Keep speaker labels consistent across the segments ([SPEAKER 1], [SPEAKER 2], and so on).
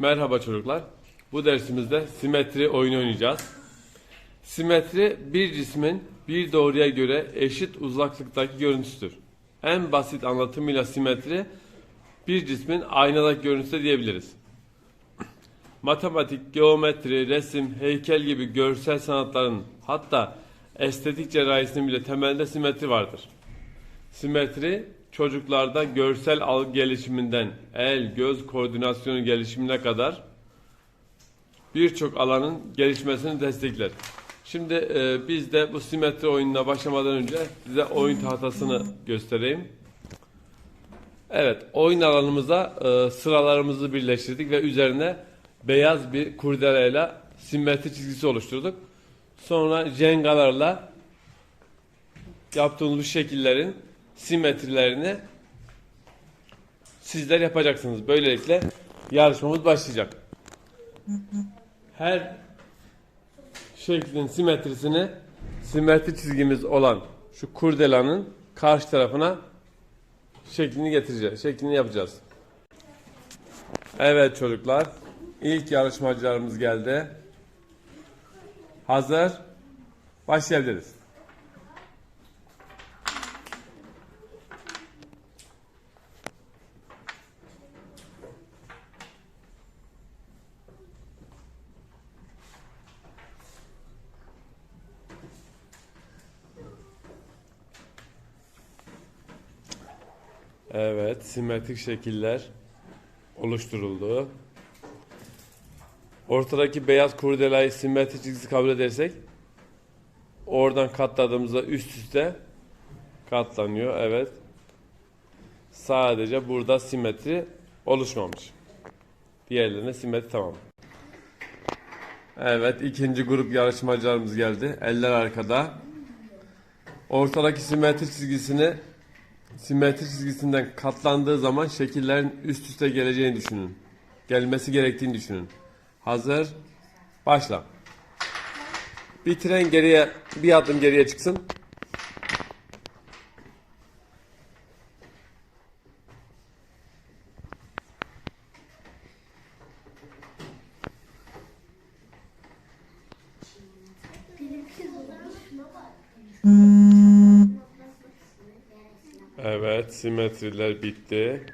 [SPEAKER 1] Merhaba çocuklar. Bu dersimizde simetri oyunu oynayacağız. Simetri bir cismin bir doğruya göre eşit uzaklıktaki görüntüsüdür. En basit anlatımıyla simetri bir cismin aynadaki görüntüsü diyebiliriz. Matematik, geometri, resim, heykel gibi görsel sanatların hatta estetik cerrahisinin bile temelinde simetri vardır. Simetri çocuklarda görsel algı gelişiminden el, göz koordinasyonu gelişimine kadar birçok alanın gelişmesini destekler. Şimdi e, biz de bu simetri oyununa başlamadan önce size oyun tahtasını göstereyim. Evet, oyun alanımıza e, sıralarımızı birleştirdik ve üzerine beyaz bir kurdeleyle simetri çizgisi oluşturduk. Sonra jengalarla yaptığımız şekillerin simetrilerini sizler yapacaksınız. Böylelikle yarışmamız başlayacak. Her şeklin simetrisini simetri çizgimiz olan şu kurdelanın karşı tarafına şeklini getireceğiz. Şeklini yapacağız. Evet çocuklar. ilk yarışmacılarımız geldi. Hazır. Başlayabiliriz. Evet, simetrik şekiller oluşturuldu. Ortadaki beyaz kurdelayı simetrik çizgisi kabul edersek oradan katladığımızda üst üste katlanıyor. Evet. Sadece burada simetri oluşmamış. Diğerlerine simetri tamam. Evet, ikinci grup yarışmacılarımız geldi. Eller arkada. Ortadaki simetri çizgisini simetri çizgisinden katlandığı zaman şekillerin üst üste geleceğini düşünün. Gelmesi gerektiğini düşünün. Hazır. Başla. Bitiren geriye bir adım geriye çıksın. Evet, simetriler bitti.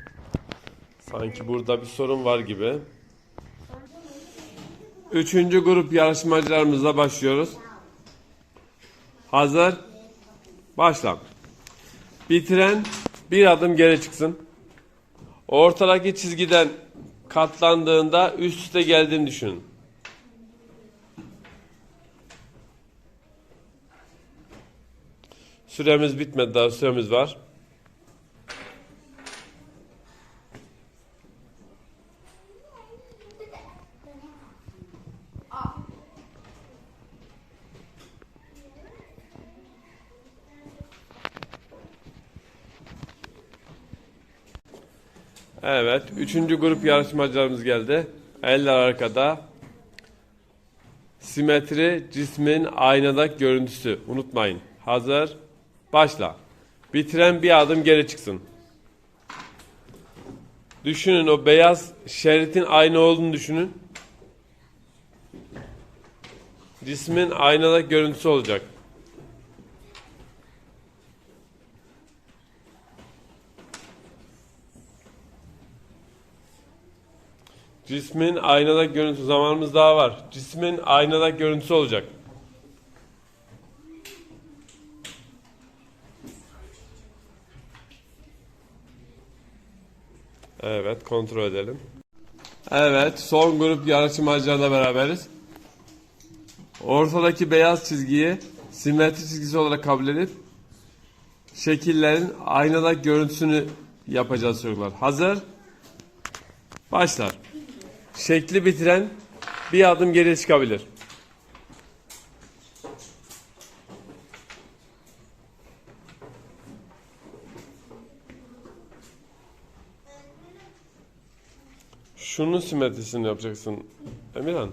[SPEAKER 1] Sanki burada bir sorun var gibi. Üçüncü grup yarışmacılarımızla başlıyoruz. Hazır. Başla. Bitiren bir adım geri çıksın. Ortadaki çizgiden katlandığında üst üste geldiğini düşünün. Süremiz bitmedi daha süremiz var. Evet, üçüncü grup yarışmacılarımız geldi. Eller arkada. Simetri cismin aynadaki görüntüsü. Unutmayın. Hazır. Başla. Bitiren bir adım geri çıksın. Düşünün o beyaz şeritin aynı olduğunu düşünün. Cismin aynadaki görüntüsü olacak. Cismin aynada görüntüsü zamanımız daha var. Cismin aynada görüntüsü olacak. Evet kontrol edelim. Evet son grup yarışmacılarla beraberiz. Ortadaki beyaz çizgiyi simetri çizgisi olarak kabul edip şekillerin aynadaki görüntüsünü yapacağız çocuklar. Hazır. Başlar. Şekli bitiren bir adım geriye çıkabilir. Şunun simetrisini yapacaksın Emirhan.